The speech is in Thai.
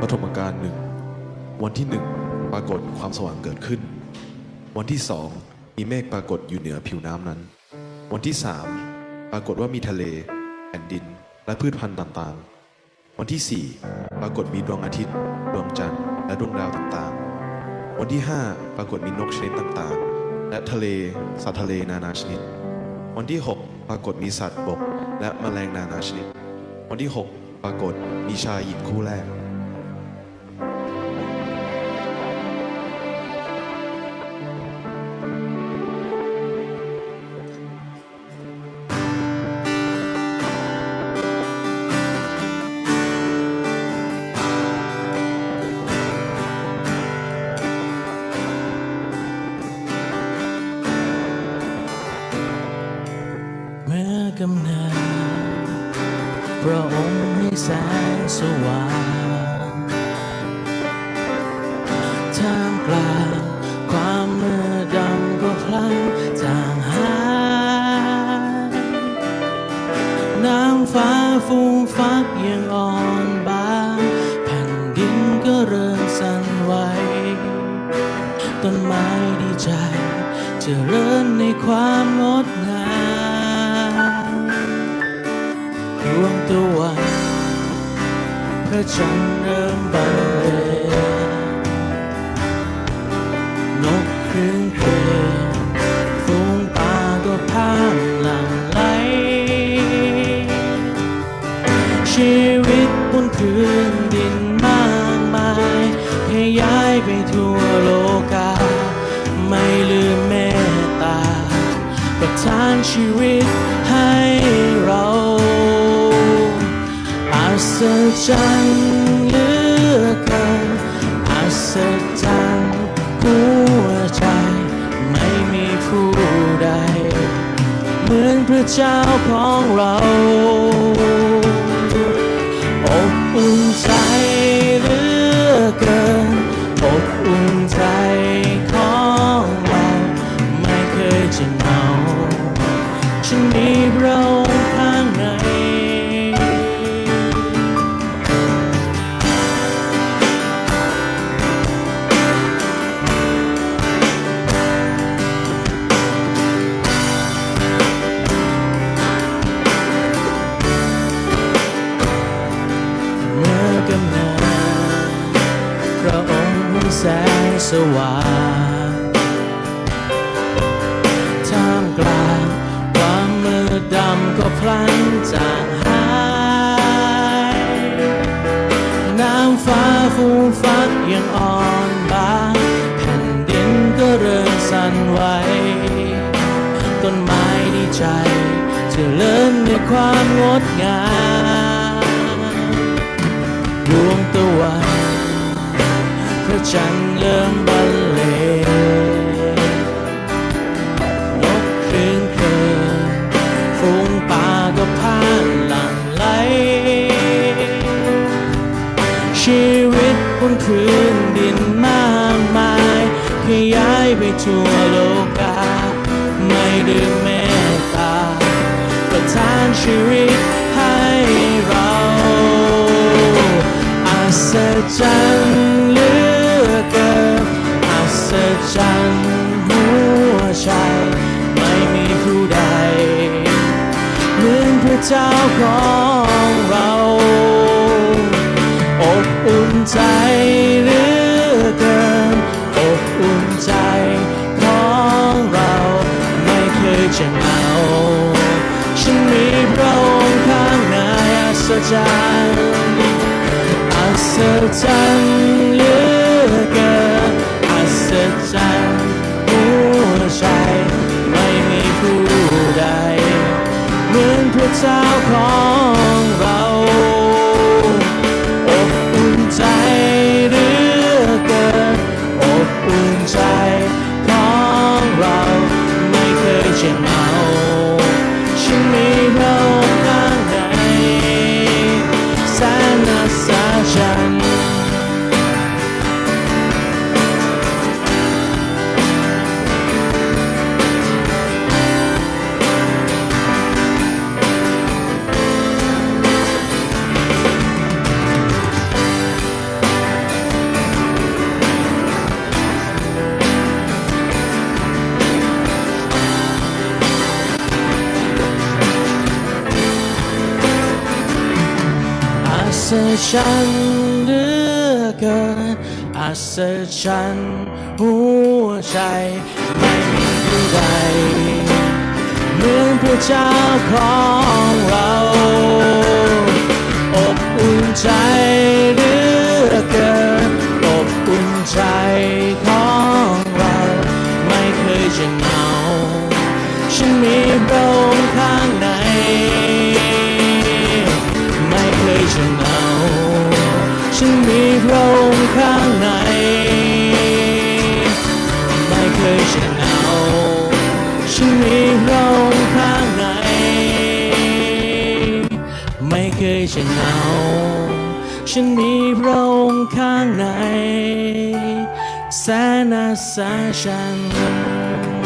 ปฐมกาลหนึ่งวันที่หนึ่งปรากฏความสว่างเกิดขึ้น วันที่สองมีเมฆปรากฏอยู่เหนือผิวน้ำนั้น วันที่สามปรากฏว่ามีทะเล แผ่นดิน และพืชพันธุ์ต่างๆ วันที่สี่ปรากฏมีดวงอาทิตย์ ดวงจันทร์และดวงดาวต่างๆ วันที่ห้าปรากฏมีนกชนิดต่างๆ และทะเลสัตว์ทะเลนานาชนิด วันที่6ปรากฏมีสัตว์บก และแมลงนานาชนิด วันที่6ปรากฏมีชายหญิงคู่แรก กำเนิดพระองค์ให้แสงสว่างท่ามกลางความมืดดำก็พลันจางหายน้ำฟ้าฟูมฟักยังอ่อนบางแผ่นดินก็เริ่มสั่นไหวต้นไม้ดีใจ เจริญในความงดงาม ดวงตะวันพระจันเริ่มบานเลนกครึ่งเพลงฝูงปลาก็พามหลังไหล ชีวิตบนพื้นดินมากมายให้ย้ายไปทั่วโลกา ไม่ลืมเมตตาประทานชีวิต ศจรรย์เหลือเกินอัศจรรย์หัวใจ ไม่มีผู้ใด เหมือนพระเจ้าของเราอบอุ่นใจเหลือเกินอบอุ่นใจของเรา ไม่เคยจะเหงาฉันมีพระ แสงสว่างท่ามกลางความมืดดำก็พลันจางหายน้ำฟ้าฟูฟักยังอ่อนบางแผ่นดินก็เริ่มสั่นไหวต้นไม้ดีใจจะเลิ่มด้วยความงดงามดวงตะวัน พระจันเริ่มบรรเลงนกครึ่งเพลงฝูงปลาก็พานหลังไหล ชีวิตบนพื้นดินมากมายขยายไปทั่วโลกา ไม่ดืมเมตตาประทานชีวิต เจ้าของเราอบอุ่นใจเหลือเกินอบอุ่นใจของเราไม่เคยจะเหงาฉันมีพระองค์ข้างในอัศจรรย์อัศจรรย์เหลือเกินอัศจรรย์หัวใจไม่ ระเจ้าของเราอบอุ่นใจเหลือเกินอบอุ่นใจของเราไม่เคยจะเหงา ศจรรย์เหลือเกินอัศจรรย์หัวใจไม่มีใดเหมือนพระเจ้าของเรา อบอุ่นใจ งฉันมีพระองค์ข้างในแสนอัศจรรย์